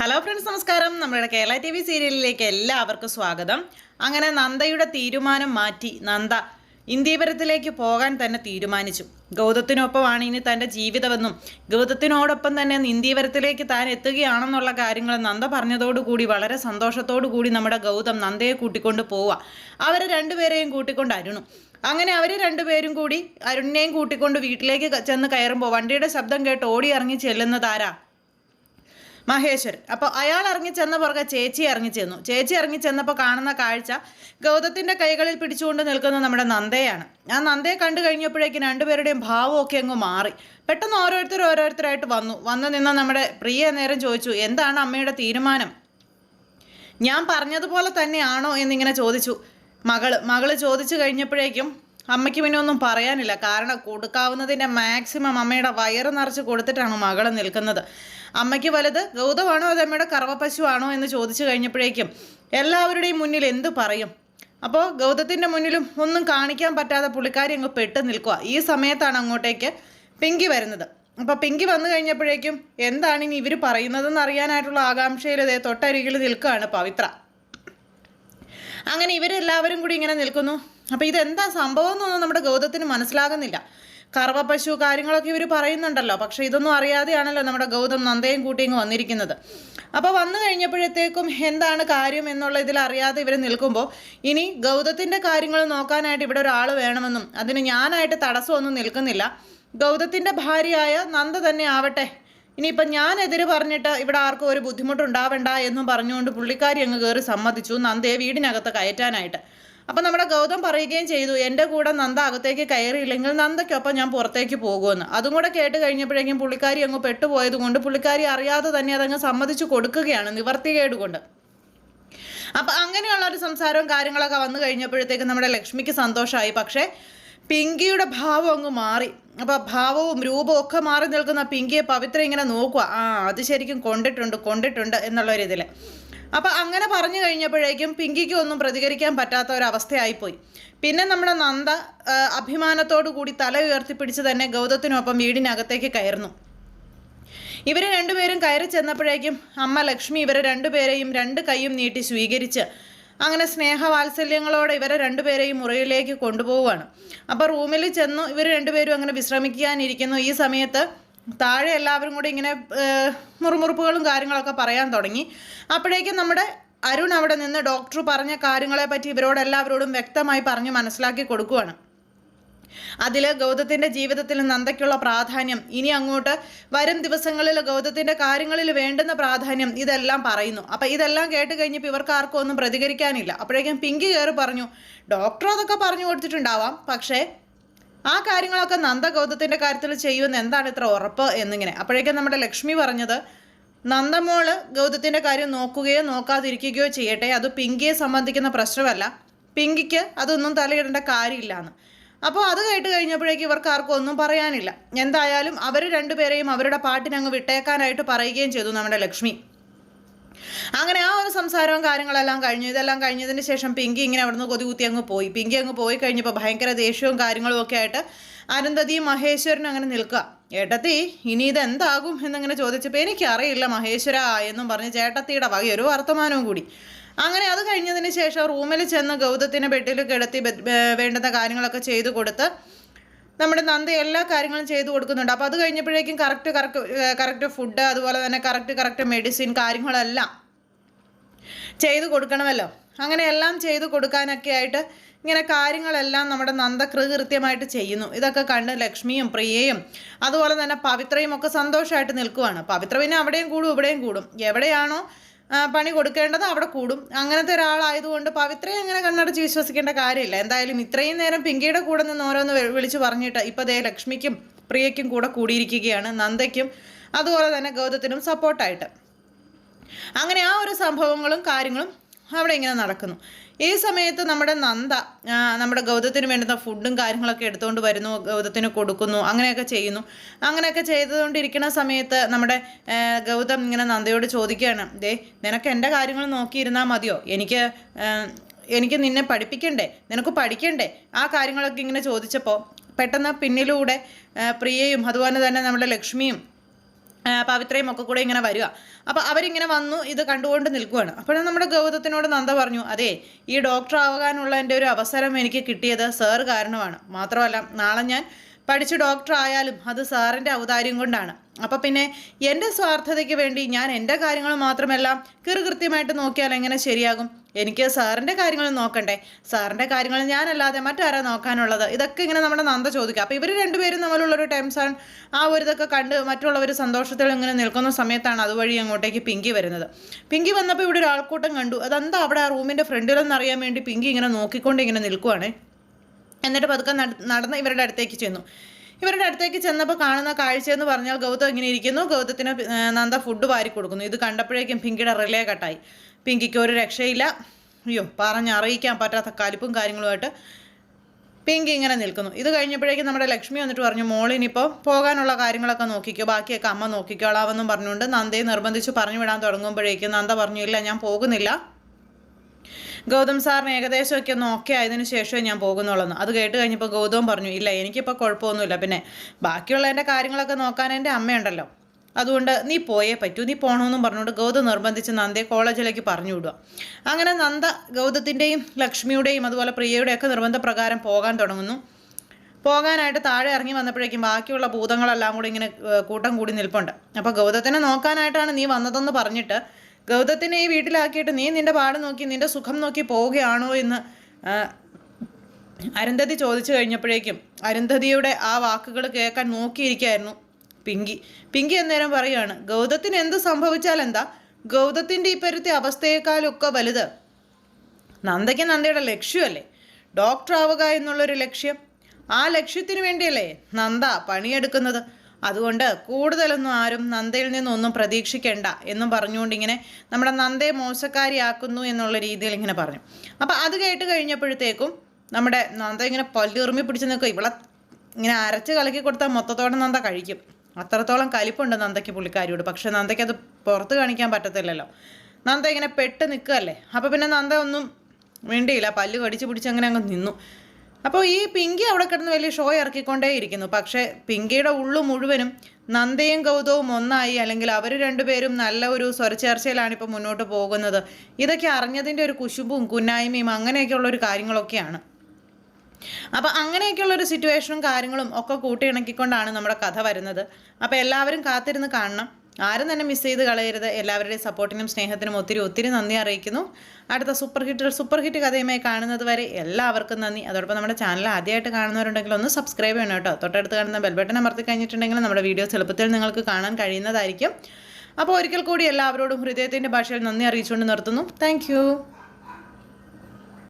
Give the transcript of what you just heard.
Hello friends നമസ്കാരം. നമ്മുടെ Kerala T V സീരിയലിലേക്ക് എല്ലാവർക്കും സ്വാഗതം. അങ്ങനെ നന്ദയുടെ തീരുമാനം മാറ്റി നന്ദ ഇന്ത്യപുരത്തിലേക്ക് പോകാൻ തന്നെ തീരുമാനിച്ചു. ഗൗതത്തിനൊപ്പമാണ് ഇനി തന്റെ ജീവിതമെന്നും ഗൗതത്തിനോടൊപ്പം തന്നെ ഇന്ത്യപുരത്തിലേക്ക് താൻ എത്തുകയാണെന്നുള്ള കാര്യങ്ങൾ നന്ദ പറഞ്ഞതോടുകൂടി വളരെ കൂടി നമ്മുടെ ഗൗതം നന്ദയെ കൂട്ടിക്കൊണ്ട് പോവുക. അവരെ രണ്ടുപേരെയും കൂട്ടിക്കൊണ്ട് അരുണു. അങ്ങനെ അവർ രണ്ടുപേരും കൂടി അരുണിനെയും കൂട്ടിക്കൊണ്ട് വീട്ടിലേക്ക് ചെന്ന് കയറുമ്പോൾ വണ്ടിയുടെ ശബ്ദം കേട്ട് ഓടി ഇറങ്ങി ചെല്ലുന്നതാരാ മഹേശ്വരൻ. അപ്പോൾ അയാൾ ഇറങ്ങി ചെന്ന പുറകെ ചേച്ചി ഇറങ്ങി ചെന്നു. ചേച്ചി ഇറങ്ങി ചെന്നപ്പോൾ കാണുന്ന കാഴ്ച ഗൗതത്തിന്റെ കൈകളിൽ പിടിച്ചുകൊണ്ട് നിൽക്കുന്ന നമ്മുടെ നന്ദയാണ്. ആ നന്ദയെ കണ്ടു കഴിഞ്ഞപ്പോഴേക്കും രണ്ടുപേരുടെയും ഭാവമൊക്കെ അങ്ങ് മാറി. പെട്ടെന്ന് ഓരോരുത്തർ ഓരോരുത്തരായിട്ട് വന്നു. വന്ന് നിന്ന നമ്മുടെ പ്രിയ നേരം ചോദിച്ചു എന്താണ് അമ്മയുടെ തീരുമാനം? ഞാൻ പറഞ്ഞതുപോലെ തന്നെയാണോ? എന്നിങ്ങനെ ചോദിച്ചു. മകൾ മകൾ ചോദിച്ചു കഴിഞ്ഞപ്പോഴേക്കും അമ്മയ്ക്ക് പിന്നെ ഒന്നും പറയാനില്ല. കാരണം കൊടുക്കാവുന്നതിന്റെ മാക്സിമം അമ്മയുടെ വയറ് നിറച്ച് കൊടുത്തിട്ടാണ് മകൾ നിൽക്കുന്നത്. അമ്മയ്ക്ക് വലുത് ഗൗതമാണോ അത് അമ്മയുടെ കറവപ്പശുവാണോ എന്ന് ചോദിച്ചു കഴിഞ്ഞപ്പോഴേക്കും എല്ലാവരുടെയും മുന്നിൽ എന്ത് പറയും? അപ്പോൾ ഗൗതത്തിന്റെ മുന്നിലും ഒന്നും കാണിക്കാൻ പറ്റാതെ പുള്ളിക്കാരി അങ്ങ് പെട്ട് നിൽക്കുക ഈ സമയത്താണ് അങ്ങോട്ടേക്ക് പിങ്കി വരുന്നത്. അപ്പോൾ പിങ്കി വന്നു കഴിഞ്ഞപ്പോഴേക്കും എന്താണ് ഇനി ഇവർ പറയുന്നതെന്ന് അറിയാനായിട്ടുള്ള ആകാംക്ഷയിൽ ഇതേ തൊട്ടരികിൽ നിൽക്കുകയാണ് പവിത്ര. അങ്ങനെ ഇവരെല്ലാവരും കൂടി ഇങ്ങനെ നിൽക്കുന്നു. അപ്പോൾ ഇതെന്താ സംഭവം എന്നൊന്നും നമ്മുടെ ഗൗതത്തിന് മനസ്സിലാകുന്നില്ല. കറവ പശു കാര്യങ്ങളൊക്കെ ഇവർ പറയുന്നുണ്ടല്ലോ. പക്ഷെ ഇതൊന്നും അറിയാതെയാണല്ലോ നമ്മുടെ ഗൗതം നന്ദയും കൂട്ടിയും വന്നിരിക്കുന്നത്. അപ്പോൾ വന്നു കഴിഞ്ഞപ്പോഴത്തേക്കും എന്താണ് കാര്യം എന്നുള്ള ഇതിൽ അറിയാതെ ഇവർ നിൽക്കുമ്പോൾ ഇനി ഗൗതത്തിന്റെ കാര്യങ്ങൾ നോക്കാനായിട്ട് ഇവിടെ ഒരാൾ വേണമെന്നും അതിന് ഞാനായിട്ട് തടസ്സമൊന്നും നിൽക്കുന്നില്ല. ഗൗതത്തിന്റെ ഭാര്യയായ നന്ദ തന്നെ ആവട്ടെ. ഇനിയിപ്പം ഞാൻ എതിര് പറഞ്ഞിട്ട് ഇവിടെ ആർക്കും ഒരു ബുദ്ധിമുട്ടുണ്ടാവണ്ട എന്നും പറഞ്ഞുകൊണ്ട് പുള്ളിക്കാരി അങ്ങ് കയറി സമ്മതിച്ചു നന്ദയെ വീടിനകത്ത് കയറ്റാനായിട്ട്. അപ്പം നമ്മുടെ ഗൗതം പറയുകയും ചെയ്തു എന്റെ കൂടെ നന്ദ അകത്തേക്ക് കയറിയില്ലെങ്കിൽ നന്ദയ്ക്കൊപ്പം ഞാൻ പുറത്തേക്ക് പോകുമെന്ന്. അതും കൂടെ കേട്ട് കഴിഞ്ഞപ്പോഴേക്കും പുള്ളിക്കാരി അങ്ങ് പെട്ടുപോയത് കൊണ്ട് പുള്ളിക്കാരി അറിയാതെ തന്നെ അതങ്ങ് സമ്മതിച്ചു കൊടുക്കുകയാണ് നിവർത്തികേട് കൊണ്ട്. അപ്പം അങ്ങനെയുള്ള ഒരു സംസാരവും കാര്യങ്ങളൊക്കെ വന്നു കഴിഞ്ഞപ്പോഴത്തേക്കും നമ്മുടെ ലക്ഷ്മിക്ക് സന്തോഷമായി. പക്ഷേ പിങ്കിയുടെ ഭാവം അങ്ങ് മാറി. അപ്പോൾ ഭാവവും രൂപവും ഒക്കെ മാറി നിൽക്കുന്ന പിങ്കിയെ പവിത്ര ഇങ്ങനെ നോക്കുക. ആ അത് ശരിക്കും കൊണ്ടിട്ടുണ്ട് കൊണ്ടിട്ടുണ്ട് എന്നുള്ള ഒരു ഇതിൽ അപ്പോൾ അങ്ങനെ പറഞ്ഞു കഴിഞ്ഞപ്പോഴേക്കും പിങ്കിക്ക് ഒന്നും പ്രതികരിക്കാൻ പറ്റാത്ത ഒരവസ്ഥയായിപ്പോയി പിന്നെ നമ്മുടെ നന്ദ അഭിമാനത്തോടു കൂടി തല ഉയർത്തിപ്പിടിച്ച് തന്നെ ഗൗതത്തിനൊപ്പം വീടിനകത്തേക്ക് കയറുന്നു. ഇവർ രണ്ടുപേരും കയറി ചെന്നപ്പോഴേക്കും അമ്മ ലക്ഷ്മി ഇവരെ രണ്ടുപേരെയും രണ്ട് കൈയും നീട്ടി സ്വീകരിച്ച് അങ്ങനെ സ്നേഹവാത്സല്യങ്ങളോടെ ഇവരെ രണ്ടുപേരെയും മുറിയിലേക്ക് കൊണ്ടുപോവുകയാണ്. അപ്പോൾ റൂമിൽ ചെന്നു ഇവർ രണ്ടുപേരും അങ്ങനെ വിശ്രമിക്കാനിരിക്കുന്നു. ഈ സമയത്ത് താഴെ എല്ലാവരും കൂടി ഇങ്ങനെ മുറുമുറുപ്പുകളും കാര്യങ്ങളൊക്കെ പറയാൻ തുടങ്ങി. അപ്പോഴേക്കും നമ്മുടെ അരുൺ അവിടെ നിന്ന് ഡോക്ടർ പറഞ്ഞ കാര്യങ്ങളെപ്പറ്റി ഇവരോട് എല്ലാവരോടും വ്യക്തമായി പറഞ്ഞ് മനസ്സിലാക്കി കൊടുക്കുകയാണ് അതിൽ ഗൗതത്തിന്റെ ജീവിതത്തിൽ നന്ദയ്ക്കുള്ള പ്രാധാന്യം. ഇനി അങ്ങോട്ട് വരും ദിവസങ്ങളിൽ ഗൗതത്തിന്റെ കാര്യങ്ങളിൽ വേണ്ടുന്ന പ്രാധാന്യം ഇതെല്ലാം പറയുന്നു. അപ്പം ഇതെല്ലാം കേട്ട് കഴിഞ്ഞപ്പോൾ ഇവർക്ക് ആർക്കും ഒന്നും പ്രതികരിക്കാനില്ല. അപ്പോഴേക്കും പിങ്കി കയറി പറഞ്ഞു ഡോക്ടർ അതൊക്കെ പറഞ്ഞു കൊടുത്തിട്ടുണ്ടാവാം. പക്ഷേ ആ കാര്യങ്ങളൊക്കെ നന്ദ ഗൗതത്തിന്റെ കാര്യത്തിൽ ചെയ്യുമെന്ന് എന്താണ് ഇത്ര ഉറപ്പ്? എന്നിങ്ങനെ. അപ്പോഴേക്കും നമ്മുടെ ലക്ഷ്മി പറഞ്ഞത് നന്ദമോൾ ഗൗതത്തിന്റെ കാര്യം നോക്കുകയോ നോക്കാതിരിക്കുകയോ ചെയ്യട്ടെ. അത് പിങ്കിയെ സംബന്ധിക്കുന്ന പ്രശ്നമല്ല. പിങ്കിക്ക് അതൊന്നും തലയിടേണ്ട കാര്യമില്ലാന്ന്. അപ്പോൾ അത് കേട്ട് കഴിഞ്ഞപ്പോഴേക്കും ഇവർക്ക് ആർക്കും ഒന്നും പറയാനില്ല. എന്തായാലും അവർ രണ്ടുപേരെയും അവരുടെ പാട്ടിനങ്ങ് വിട്ടേക്കാനായിട്ട് പറയുകയും ചെയ്തു നമ്മുടെ ലക്ഷ്മി. അങ്ങനെ ആ ഒരു സംസാരവും കാര്യങ്ങളെല്ലാം കഴിഞ്ഞു. ഇതെല്ലാം കഴിഞ്ഞതിന് ശേഷം പിങ്കി ഇങ്ങനെ അവിടുന്ന് കൊതി കുത്തി അങ്ങ് പോയി. പിങ്കി അങ്ങ് പോയി കഴിഞ്ഞപ്പോൾ ഭയങ്കര ദേഷ്യവും കാര്യങ്ങളും ഒക്കെ ആയിട്ട് അനന്തതിയും മഹേശ്വരനും അങ്ങനെ നിൽക്കുക. ഏട്ടത്തി ഇനി ഇതെന്താകും? എന്നങ്ങനെ ചോദിച്ചപ്പോൾ എനിക്കറിയില്ല മഹേശ്വര എന്നും പറഞ്ഞ് ചേട്ടത്തിയുടെ വകയൊരു വർത്തമാനവും കൂടി. അങ്ങനെ അത് കഴിഞ്ഞതിന് ശേഷം റൂമിൽ ചെന്ന് ഗൗതത്തിനെ ബെഡിൽ കിടത്തി വേണ്ടുന്ന കാര്യങ്ങളൊക്കെ ചെയ്തു കൊടുത്ത് നമ്മുടെ നന്ദ എല്ലാ കാര്യങ്ങളും ചെയ്തു കൊടുക്കുന്നുണ്ട്. അപ്പോൾ അത് കഴിഞ്ഞപ്പോഴേക്കും കറക്റ്റ് കറക്റ്റ് കറക്റ്റ് ഫുഡ് അതുപോലെ തന്നെ കറക്റ്റ് കറക്റ്റ് മെഡിസിൻ കാര്യങ്ങളെല്ലാം ചെയ്തു കൊടുക്കണമല്ലോ. അങ്ങനെ എല്ലാം ചെയ്തു കൊടുക്കാനൊക്കെ ആയിട്ട് ഇങ്ങനെ കാര്യങ്ങളെല്ലാം നമ്മുടെ നന്ദ കൃകൃത്യമായിട്ട് ചെയ്യുന്നു. ഇതൊക്കെ കണ്ട് ലക്ഷ്മിയും പ്രിയയും അതുപോലെ തന്നെ പവിത്രയും ഒക്കെ സന്തോഷമായിട്ട് നിൽക്കുവാണ്. പവിത്ര പിന്നെ അവിടെയും കൂടും ഇവിടെയും കൂടും. എവിടെയാണോ പണി കൊടുക്കേണ്ടത് അവിടെ കൂടും. അങ്ങനത്തെ ഒരാളായതുകൊണ്ട് പവിത്രയെ അങ്ങനെ കണ്ണടച്ച് വിശ്വസിക്കേണ്ട കാര്യമില്ല. എന്തായാലും ഇത്രയും നേരം പിങ്കിയുടെ കൂടെ നിന്ന് ഓരോന്ന് വിളിച്ചു പറഞ്ഞിട്ട് ഇപ്പോൾ ദേ ലക്ഷ്മിക്കും പ്രിയയ്ക്കും കൂടെ കൂടിയിരിക്കുകയാണ് നന്ദയ്ക്കും അതുപോലെ തന്നെ ഗൗതത്തിനും സപ്പോർട്ടായിട്ട് അങ്ങനെ ആ ഒരു സംഭവങ്ങളും കാര്യങ്ങളും അവിടെ ഇങ്ങനെ നടക്കുന്നു. ഈ സമയത്ത് നമ്മുടെ നന്ദ നമ്മുടെ ഗൗതത്തിന് വേണ്ടുന്ന ഫുഡും കാര്യങ്ങളൊക്കെ എടുത്തുകൊണ്ട് വരുന്നു ഗൗതത്തിന് കൊടുക്കുന്നു അങ്ങനെയൊക്കെ ചെയ്യുന്നു. അങ്ങനെയൊക്കെ ചെയ്തുകൊണ്ടിരിക്കുന്ന സമയത്ത് നമ്മുടെ ഗൗതം ഇങ്ങനെ നന്ദയോട് ചോദിക്കുകയാണ് ദേ നിനക്ക് എന്റെ കാര്യങ്ങൾ നോക്കിയിരുന്നാൽ മതിയോ? എനിക്ക് എനിക്ക് നിന്നെ പഠിപ്പിക്കണ്ടേ? നിനക്ക് പഠിക്കണ്ടേ? ആ കാര്യങ്ങളൊക്കെ ഇങ്ങനെ ചോദിച്ചപ്പോൾ പെട്ടെന്ന് പിന്നിലൂടെ പ്രിയയും അതുപോലെ തന്നെ നമ്മുടെ ലക്ഷ്മിയും പവിത്രയും ഒക്കെ കൂടെ ഇങ്ങനെ വരിക. അപ്പോൾ അവരിങ്ങനെ വന്നു ഇത് കണ്ടുകൊണ്ട് നിൽക്കുകയാണ് അപ്പോഴും നമ്മുടെ ഗൗതത്തിനോട് നന്ദ പറഞ്ഞു അതെ ഈ ഡോക്ടർ ആവാനുള്ള എന്റെ ഒരു അവസരം എനിക്ക് കിട്ടിയത് സാർ കാരണമാണ്. മാത്രമല്ല നാളെ ഞാൻ പഠിച്ച് ഡോക്ടർ ആയാലും അത് സാറിന്റെ ഔദാര്യം കൊണ്ടാണ്. അപ്പോൾ പിന്നെ എന്റെ സ്വാർത്ഥതയ്ക്ക് വേണ്ടി ഞാൻ എന്റെ കാര്യങ്ങൾ മാത്രമല്ല കൃത്യമായിട്ട് നോക്കിയാൽ എങ്ങനെ ശരിയാകും? എനിക്ക് സാറിന്റെ കാര്യങ്ങൾ നോക്കണ്ടേ? സാറിന്റെ കാര്യങ്ങൾ ഞാനല്ലാതെ മറ്റാരാ നോക്കാനുള്ളത്? ഇതൊക്കെ ഇങ്ങനെ നമ്മുടെ നന്ദ ചോദിക്കുക അപ്പോൾ ഇവർ രണ്ടുപേരും തമ്മിലുള്ളൊരു ആണ് ആ ഒരു ഇതൊക്കെ കണ്ട് മറ്റുള്ളവർ സന്തോഷത്തിൽ ഇങ്ങനെ നിൽക്കുന്ന സമയത്താണ് അതുവഴി അങ്ങോട്ടേക്ക് പിങ്കി വരുന്നത്. പിങ്കി വന്നപ്പോൾ ഇവിടെ ഒരു ആൾക്കൂട്ടം കണ്ടു. അതെന്താ അവിടെ ആ റൂമിന്റെ ഫ്രണ്ടിലെന്നറിയാൻ വേണ്ടി പിങ്കി ഇങ്ങനെ നോക്കിക്കൊണ്ട് ഇങ്ങനെ നിൽക്കുവാണ്? എന്നിട്ട് പതുക്കെ നട- നടന്ന് ഇവരുടെ അടുത്തേക്ക് ചെന്നു. ഇവരുടെ അടുത്തേക്ക് ചെന്നപ്പോൾ കാണുന്ന കാഴ്ച എന്ന് പറഞ്ഞാൽ ഗൗതം ഇങ്ങനെ ഇരിക്കുന്നു. ഗൗതത്തിന് നന്ദ ഫുഡ് വാരി കൊടുക്കുന്നു. ഇത് കണ്ടപ്പോഴേക്കും പിങ്കിയുടെ റിലേ കട്ടായി പിങ്കിക്ക് ഒരു രക്ഷയില്ല. അയ്യോ പറഞ്ഞ് അറിയിക്കാൻ പറ്റാത്ത കലിപ്പും കാര്യങ്ങളുമായിട്ട് പിങ്കി ഇങ്ങനെ നിൽക്കുന്നു. ഇത് കഴിഞ്ഞപ്പോഴേക്കും നമ്മുടെ ലക്ഷ്മി വന്നിട്ട് പറഞ്ഞു മോളിനിപ്പോൾ പോകാനുള്ള കാര്യങ്ങളൊക്കെ നോക്കിക്കോ ബാക്കിയൊക്കെ അമ്മ നോക്കിക്കോളാമെന്നും പറഞ്ഞുകൊണ്ട് നന്ദയെ നിർബന്ധിച്ച് പറഞ്ഞു വിടാൻ തുടങ്ങുമ്പോഴേക്കും നന്ദ പറഞ്ഞു ഇല്ല ഞാൻ പോകുന്നില്ല. ഗൗതം സാറിന് ഏകദേശമൊക്കെ ഒന്ന് ഓക്കെ ആയതിനു ശേഷമേ ഞാൻ പോകുന്നുള്ളൂ അത് കേട്ട് കഴിഞ്ഞപ്പോൾ ഗൗതം പറഞ്ഞു ഇല്ല എനിക്കിപ്പോൾ കുഴപ്പമൊന്നുമില്ല. പിന്നെ ബാക്കിയുള്ള എന്റെ കാര്യങ്ങളൊക്കെ നോക്കാൻ എന്റെ അമ്മയുണ്ടല്ലോ. അതുകൊണ്ട് നീ പോയേ പറ്റൂ നീ പോകണമെന്നും പറഞ്ഞുകൊണ്ട് ഗൗതം നിർബന്ധിച്ച് നന്ദയെ കോളേജിലേക്ക് പറഞ്ഞു വിടുക. അങ്ങനെ നന്ദ ഗൗതത്തിന്റെയും ലക്ഷ്മിയുടെയും അതുപോലെ പ്രിയയുടെയൊക്കെ നിർബന്ധപ്രകാരം പോകാൻ തുടങ്ങുന്നു. പോകാനായിട്ട് താഴെ ഇറങ്ങി വന്നപ്പോഴേക്കും ബാക്കിയുള്ള ഭൂതങ്ങളെല്ലാം കൂടി ഇങ്ങനെ കൂട്ടം കൂടി നിൽപ്പുണ്ട്. അപ്പോൾ ഗൗതത്തിനെ നോക്കാനായിട്ടാണ് നീ വന്നതെന്ന് പറഞ്ഞിട്ട് ഗൗതത്തിനെ ഈ വീട്ടിലാക്കിയിട്ട് നീ നിന്റെ പാട് നോക്കി നിന്റെ സുഖം നോക്കി പോവുകയാണോ എന്ന് അരുന്ധതി ചോദിച്ചു കഴിഞ്ഞപ്പോഴേക്കും അരുന്ധതിയുടെ ആ വാക്കുകൾ കേൾക്കാൻ നോക്കിയിരിക്കായിരുന്നു പിങ്കി. പിങ്കി അന്നേരം പറയുകയാണ് ഗൗതത്തിന് എന്ത് സംഭവിച്ചാൽ എന്താ ഗൗതത്തിന്റെ ഇപ്പോഴത്തെ അവസ്ഥയെക്കാളൊക്കെ വലുത് നന്ദയ്ക്ക് നന്ദയുടെ ലക്ഷ്യമല്ലേ? ഡോക്ടർ ആവുക എന്നുള്ളൊരു ലക്ഷ്യം. ആ ലക്ഷ്യത്തിന് വേണ്ടിയല്ലേ നന്ദ പണിയെടുക്കുന്നത്. അതുകൊണ്ട് കൂടുതലൊന്നും ആരും നന്ദയിൽ നിന്നൊന്നും പ്രതീക്ഷിക്കേണ്ട എന്നും പറഞ്ഞുകൊണ്ട് ഇങ്ങനെ നമ്മുടെ നന്ദയെ മോശക്കാരിയാക്കുന്നു എന്നുള്ള രീതിയിൽ ഇങ്ങനെ പറഞ്ഞു. അപ്പോൾ അത് കേട്ട് കഴിഞ്ഞപ്പോഴത്തേക്കും നമ്മുടെ നന്ദ ഇങ്ങനെ പല്ലുറുമി പിടിച്ച് നിൽക്കുക. ഇവളെ ഇങ്ങനെ അരച്ച് കലക്കി കൊടുത്താൽ മൊത്തത്തോടെ നന്ദ കഴിക്കും. അത്രത്തോളം കലിപ്പുണ്ട് നന്ദയ്ക്ക് പുള്ളിക്കാരിയോട്. പക്ഷെ നന്ദയ്ക്ക് അത് പുറത്ത് കാണിക്കാൻ പറ്റത്തില്ലല്ലോ. നന്ദ ഇങ്ങനെ പെട്ട് നിൽക്കുകയല്ലേ? അപ്പോൾ പിന്നെ നന്ദ ഒന്നും വേണ്ടിയില്ല പല്ല് കടിച്ചു പിടിച്ച് അങ്ങനെ അങ്ങ് നിന്നു. അപ്പോൾ ഈ പിങ്കി അവിടെ കിടന്ന് വലിയ ഷോ ഇറക്കിക്കൊണ്ടേ ഇരിക്കുന്നു. പക്ഷേ പിങ്കിയുടെ ഉള്ളു മുഴുവനും നന്ദയും ഗൗതവും ഒന്നായി. അല്ലെങ്കിൽ അവർ രണ്ടുപേരും നല്ല ഒരു സ്വരച്ചേർച്ചയിലാണ് ഇപ്പോൾ മുന്നോട്ട് പോകുന്നത്. ഇതൊക്കെ അറിഞ്ഞതിന്റെ ഒരു കുശുമ്പും കുന്നായ്മയും അങ്ങനെയൊക്കെയുള്ള ഒരു കാര്യങ്ങളൊക്കെയാണ്. അപ്പോൾ അങ്ങനെയൊക്കെയുള്ളൊരു സിറ്റുവേഷനും കാര്യങ്ങളും ഒക്കെ കൂട്ടിയിണക്കിക്കൊണ്ടാണ് നമ്മുടെ കഥ വരുന്നത്. അപ്പോൾ എല്ലാവരും കാത്തിരുന്ന് കാണണം. ആരും തന്നെ മിസ് ചെയ്ത് കളയരുത്. എല്ലാവരുടെയും സപ്പോർട്ടിനും സ്നേഹത്തിനും ഒത്തിരി ഒത്തിരി നന്ദി അറിയിക്കുന്നു. അടുത്ത സൂപ്പർ ഹിറ്റ് സൂപ്പർ ഹിറ്റ് കഥയുമായി കാണുന്നത് വരെ എല്ലാവർക്കും നന്ദി. അതോടൊപ്പം നമ്മുടെ ചാനൽ ആദ്യമായിട്ട് കാണുന്നവരുണ്ടെങ്കിൽ ഒന്ന് സബ്സ്ക്രൈബ് ചെയ്യണം കേട്ടോ. തൊട്ടടുത്ത് കാണുന്ന ബെൽബട്ടൺ അമർത്തി കഴിഞ്ഞിട്ടുണ്ടെങ്കിൽ നമ്മുടെ വീഡിയോസ് എളുപ്പത്തിൽ നിങ്ങൾക്ക് കാണാൻ കഴിയുന്നതായിരിക്കും. അപ്പോൾ ഒരിക്കൽ കൂടി എല്ലാവരോടും ഹൃദയത്തിന്റെ ഭാഷയിൽ നന്ദി അറിയിച്ചുകൊണ്ട് നിർത്തുന്നു. താങ്ക്